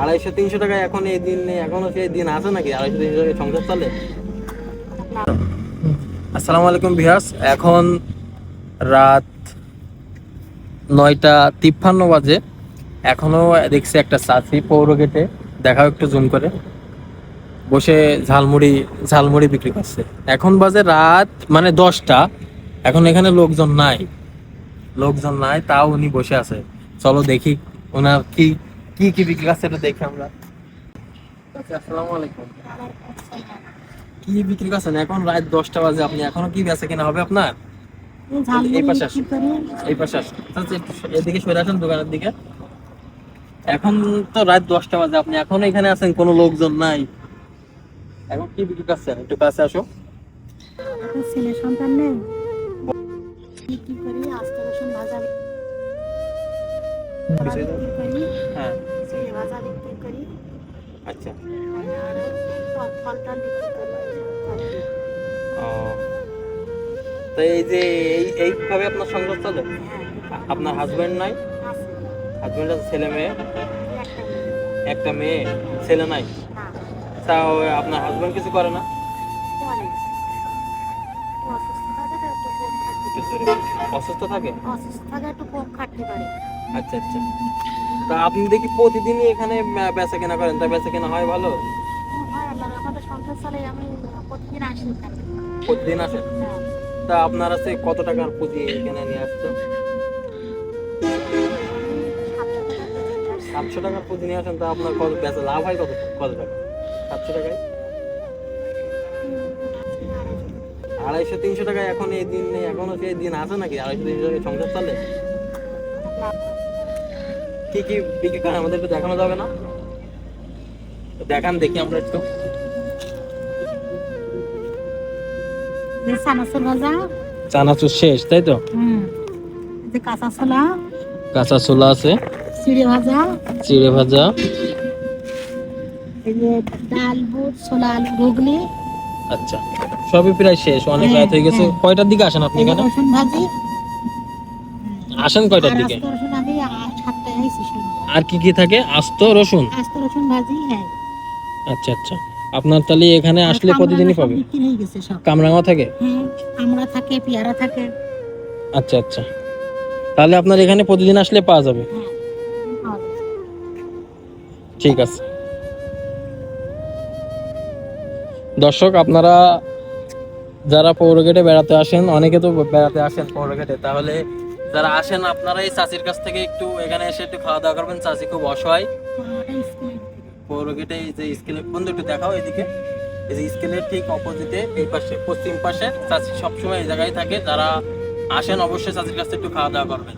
আড়াইশো তিনশো টাকা এখন এই দিন এখনও সেই দিন নাকি? আড়াইশো তিনশো টাকা সংসার চলে? আসসালামু আলাইকুম বিহাস এখন রাত নয়টা তিপ্পান্ন বাজে। এখনও দেখছি একটা পৌর গেটে, দেখাও একটু জুম করে। বসে ঝালমুড়ি ঝালমুড়ি বিক্রি করছে। এখন বাজে রাত মানে দশটা। এখন এখানে লোকজন নাই। লোকজন নাই, তাও উনি বসে আছে। চলো দেখি ওনার কি কি কি বিক্রি করছে এটা দেখি আমরা। আচ্ছা, আসসালামু আলাইকুম। কি বিক্রি করছেন? এখন রাত দশটা বাজে। আপনি এখনও কি বেচা কিনা হবে আপনার? এই পাশে আসুন। এই পাশে আসুন। আচ্ছা, এদিকে সরে আসেন দোকানের দিকে। এখন তো রাত দশটা বাজে। আপনি এখনও এখানে আছেন? কোনো লোকজন নাই। এখন কি বিক্রি করছেন? একটু কাছে আসো ছেলে সন্তান নেই? বিক্রি করি? আস্তে রসুন ভাজা। বিক্রি করি হ্যাঁ। করি। আচ্ছা। ও। তো এই যে এই এইভাবে আপনার সংসার চলে? হ্যাঁ আপনার হাজবেন্ড নাই? আছে হাজবেন্ড আছে ছেলে মেয়ে? একটা মেয়ে। ছেলে নাই? না তাও আপনার হাজবেন্ড কিছু করে না। অসুস্থ থাকে অসুস্থ থাকে? একটু কম খাটতে পারে। আচ্ছা আচ্ছা। তা আপনি দেখি প্রতিদিনই এখানে বেচা কেনা করেন। তা বেচা কেনা হয় ভালো প্রতিদিন আসি আসেন? হ্যাঁ। তা আপনার আছে কত টাকার পুঁজি এখানে নিয়ে আসছেন? সাতশো আসে। টাকার পুঁজি নিয়ে আসেন তা আপনার কত বেচা লাভ হয় কত কত টাকা? সাতশো টাকায়? আড়াইশো তিনশো টাকা এখন এই দিন এখনও সেই দিন আছে নাকি? আড়াইশো তিনশো টাকা সংসার চলে? কি কি বিক্রি করেন আমাদের দেখানো যাবে না? দেখান দেখি আমরা একটু। চানাচুর ভাজা। চানাচুর শেষ তাই তো? হুম। কাঁচা ছোলা। কাঁচা ছোলা আছে। চিড়ে ভাজা। চিড়ে ভাজা। ডাল বুট ছোলা আলু ঘুগনি। আচ্ছা। সবই প্রায় শেষ অনেক হ্যাঁ, রাত হয়ে গেছে। হ্যাঁ। কয়টার দিকে আসেন আপনি এখানে? রসুন ভাজি। আসেন কয়টার দিকে। আর কি কি থাকে? আস্ত রসুন? আস্ত রসুন ভাজি হ্যাঁ। আচ্ছা আচ্ছা। আপনার তাহলে এখানে আসলে প্রতিদিনই পাবে? কামরাঙা থাকে? হ্যাঁ থাকে পেয়ারা থাকে। আচ্ছা আচ্ছা। তাহলে আপনার এখানে প্রতিদিন আসলে পাওয়া যাবে? হ্যাঁ। ঠিক আছে। দর্শক আপনারা যারা পৌরগেটে বেড়াতে আসেন অনেকে তো বেড়াতে আসেন পৌরগেটে তাহলে যারা আসেন আপনারা এই চাষির কাছ থেকে একটু এখানে এসে একটু খাওয়া দাওয়া করবেন। চাষি খুব অসহায়। পৌরগেটে এই যে স্কেলের, বন্ধু একটু দেখাও এদিকে। এই যে স্কেলের ঠিক অপোজিটে, এই পাশে, পশ্চিম পাশে চাষি সবসময় এই জায়গায় থাকে। যারা আসেন, অবশ্যই চাষির কাছ একটু খাওয়া দাওয়া করবেন।